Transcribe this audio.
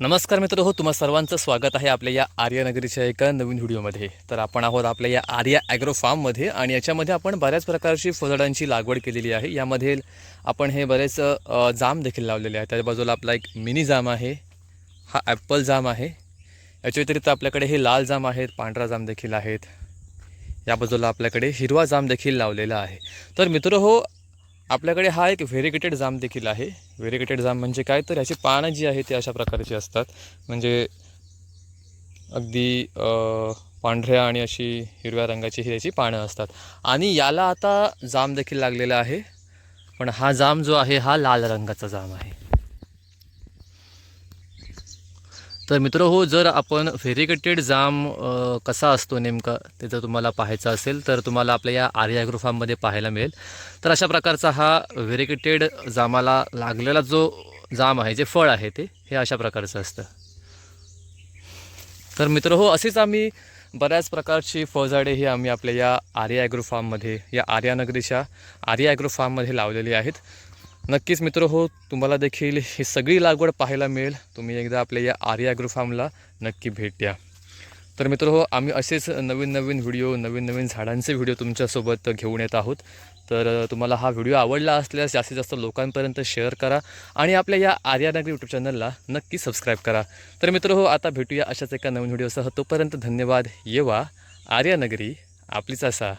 नमस्कार मित्र हो तुम्हा सर्वांचं स्वागत आहे आपल्या या आर्यनगरीच्या एका नवीन व्हिडिओमध्ये. तर आपण आहोत आपल्या या आर्या ॲग्रो फार्ममध्ये आणि याच्यामध्ये आपण बऱ्याच प्रकारची फळझाडांची लागवड केलेली आहे. यामध्ये आपण हे बरेच जाम देखील लावलेले आहे त्याच्या बाजूला आपला एक मिनी जाम आहे. हा ॲप्पल जाम आहे. याच्या व्यतिरिक्त आपल्याकडे हे लाल जाम आहेत पांढरा जाम देखील आहेत. या बाजूला आपल्याकडे हिरवा जाम देखील लावलेला आहे. तर मित्र हो आपल्याकडे हा एक व्हेरिगेटेड जाम देखील आहे. व्हेरिगेटेड जाम म्हणजे काय? तर याची पानं जी आहे ती अशा प्रकारची असतात. म्हणजे अगदी पांढऱ्या आणि अशी हिरव्या रंगाची ही याची पानं असतात. आणि याला आता जाम देखील लागलेला आहे. पण हा जाम जो आहे हा लाल रंगाचा जाम आहे. तर मित्र हो जर आपण फेरिकेटेड जाम कसा असतो नेमका ते जर तुम्हाला पाहायचं असेल तर तुम्हाला आपल्या या आर्या फार्ममध्ये पाहायला मिळेल. तर अशा प्रकारचा हा व्हेरिकेटेड जामाला लागलेला जो जाम आहे जे फळ आहे ते हे अशा प्रकारचं असतं. तर मित्र हो असेच आम्ही बऱ्याच प्रकारची फळझाडे ही आम्ही आपल्या या आर्या ॲग्रो फार्ममध्ये या आर्यानगरीच्या आर्या ॲग्रो फार्ममध्ये लावलेली आहेत. नक्कीच मित्र हो तुम्हाला देखील ही सगळी लागवड पाहायला मिळेल. तुम्ही एकदा आपल्या या आर्या फार्मला नक्की भेट द्या. तर मित्र हो आम्ही असेच नवीन नवीन व्हिडिओ नवीन नवीन झाडांचे व्हिडिओ तुमच्यासोबत घेऊन येत आहोत. तर तुम्हाला हा व्हिडिओ आवडला असल्यास जास्तीत जास्त लोकांपर्यंत शेअर करा आणि आपल्या या आर्यानगरी यूट्यूब चॅनलला नक्की सबस्क्राईब करा. तर मित्र हो आता भेटूया अशाच एका नवीन व्हिडिओसह. तोपर्यंत धन्यवाद. येवा आर्यानगरी आपलीच असा.